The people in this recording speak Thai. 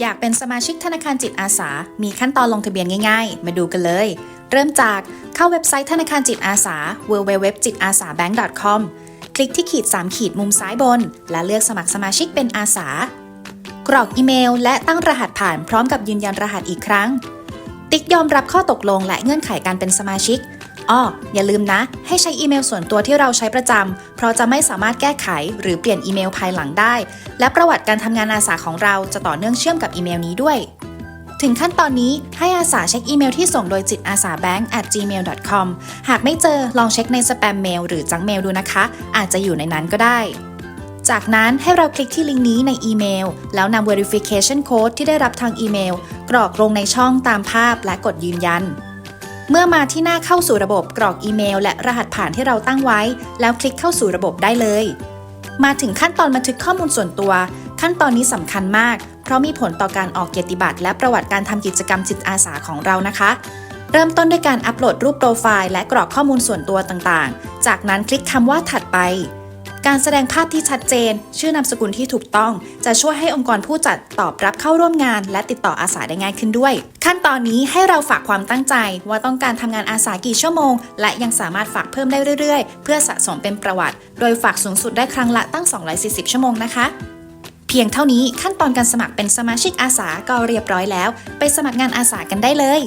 อยากเป็นสมาชิกธนาคารจิตอาสา มีขั้นตอนลงทะเบียนง่ายๆ มาดูกันเลย เริ่มจากเข้าเว็บไซต์ธนาคารจิตอาสา www.jitasabank.com คลิกที่ขีด 3 ขีดมุมซ้ายบน และเลือกสมัครสมาชิกเป็นอาสา กรอกอีเมล และตั้งรหัสผ่านพร้อมกับยืนยันรหัสอีกครั้ง ติ๊กยอมรับข้อตกลงและเงื่อนไขการเป็นสมาชิก อ้ออย่าลืมนะ ให้ใช้อีเมลส่วนตัวที่เราใช้ประจำ เพราะจะไม่สามารถแก้ไขหรือเปลี่ยนอีเมลภายหลังได้ และประวัติการทำงานอาสาของเราจะต่อเนื่องเชื่อมกับอีเมลนี้ด้วย ถึงขั้นตอนนี้ให้อาสาเช็คอีเมลที่ส่งโดยจิตอาสา bank at gmail.com หากไม่เจอลองเช็คในสแปมเมลหรือจังเมลดูนะคะ อาจจะอยู่ในนั้นก็ได้จากนั้นให้เราคลิกที่ลิงก์นี้ในอีเมล แล้วนำ verification code ที่ได้รับทางอีเมล กรอกลงในช่องตามภาพและกดยืนยัน เมื่อมาที่หน้าเข้าสู่ระบบกรอกอีเมล และรหัสผ่านที่เราตั้งไว้ แล้วคลิกเข้าสู่ระบบได้เลย มาถึงขั้นตอนบันทึกข้อมูลส่วนตัว ขั้นตอนนี้สำคัญมาก เพราะมีผลต่อการออกเกียรติบัตรและประวัติการทำกิจกรรมจิตอาสาของเรานะคะ เริ่มต้นด้วยการอัปโหลดรูปโปรไฟล์และกรอกข้อมูลส่วนตัวต่างๆ จากนั้นคลิกคำว่าถัดไป การแสดงภาพที่ชัดเจน ชื่อนามสกุลที่ถูกต้อง จะช่วยให้องค์กรผู้จัดตอบรับเข้าร่วมงาน และติดต่ออาสาได้ง่ายขึ้นด้วย ขั้นตอนนี้ให้เราฝากความตั้งใจ ว่าต้องการทำงานอาสากี่ชั่วโมง และยังสามารถฝากเพิ่มได้เรื่อยๆ เพื่อสะสมเป็นประวัติ โดยฝากสูงสุดได้ครั้งละตั้ง 240 ชั่วโมงนะคะเพียงเท่านี้ขั้นตอนการสมัครเป็นสมาชิกอาสาก็เรียบร้อยแล้ว ไปสมัครงานอาสากันได้เลย